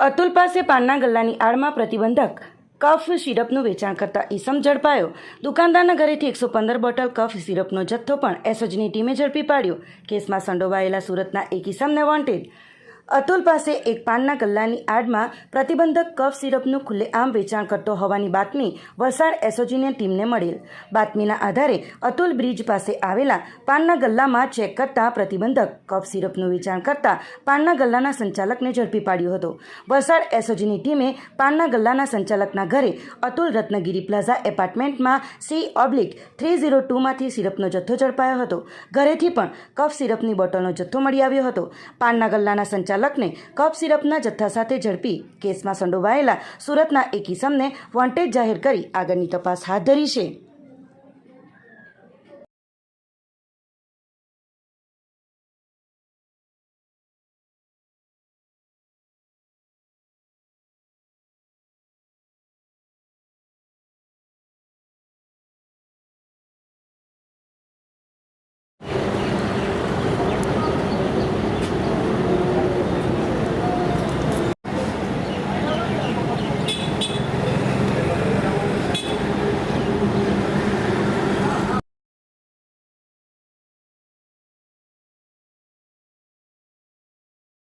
અતુલ પાસે પાનના ગલ્લાની આડમાં પ્રતિબંધક કફ સિરપનું વેચાણ કરતા ઈસમ ઝડપાયો. દુકાનદારના ઘરેથી એકસો પંદર બોટલ કફ સિરપનો જથ્થો પણ એસઓજીની ટીમે ઝડપી પાડ્યો. કેસમાં સંડોવાયેલા સુરતના એક ઈસમને વોન્ટેડ અતુલ પાસે એક પાનના ગલ્લાની આડમાં પ્રતિબંધક કફ સિરપનું ખુલ્લેઆમ વેચાણ કરતો હોવાની બાતમી વલસાડ એસઓજીની ટીમને મળેલ. બાતમીના આધારે અતુલ બ્રિજ પાસે આવેલા પાનના ગલ્લામાં ચેક કરતા પ્રતિબંધક કફ સિરપનું વેચાણ કરતા પાનના ગલ્લાના સંચાલકને ઝડપી પાડ્યો હતો. વલસાડ એસઓજીની ટીમે પાનના ગલ્લાના સંચાલકના ઘરે અતુલ રત્નગીરી પ્લાઝા એપાર્ટમેન્ટમાં સી ઓબ્લિક થ્રી ઝીરો ટુમાંથી સિરપનો જથ્થો ઝડપાયો હતો. ઘરેથી પણ કફ સિરપની બોટલનો જથ્થો મળી આવ્યો હતો. પાનના ગલ્લાના સંચાલકને કફ સિરપના જથ્થા સાથે ઝડપી કેસમાં સંડોવાયેલા સુરતના એક ઇસમને વોન્ટેડ જાહેર કરી આગળની તપાસ હાથ ધરી છે.